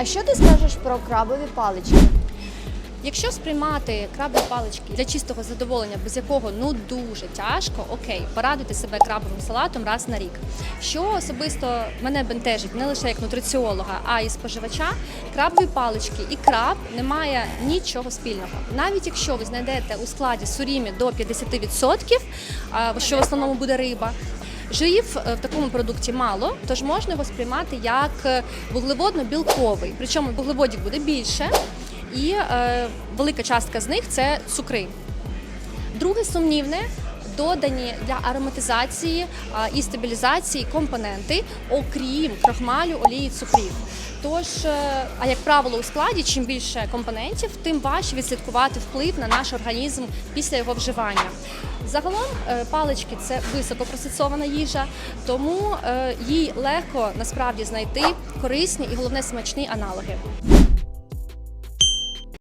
А що ти скажеш про крабові палички? Якщо сприймати крабові палички для чистого задоволення, без якого ну дуже тяжко, окей, порадуйте себе крабовим салатом раз на рік. Що особисто мене бентежить не лише як нутриціолога, а й споживача, крабові палички і краб не має нічого спільного. Навіть якщо ви знайдете у складі сурімі до 50%, що в основному буде риба. Жирів е, в такому продукті мало, тож можна його сприймати як е, вуглеводно-білковий. Причому вуглеводів буде більше, і е, велика частка з них це цукри. Друге сумнівне. Додані для ароматизації і стабілізації компоненти, окрім крохмалю, олії, цукрів. Тож, а як правило, у складі чим більше компонентів, тим важче відслідкувати вплив на наш організм після його вживання. Загалом е, палички це високопроцесована їжа, тому е, їй легко насправді знайти корисні і головне смачні аналоги.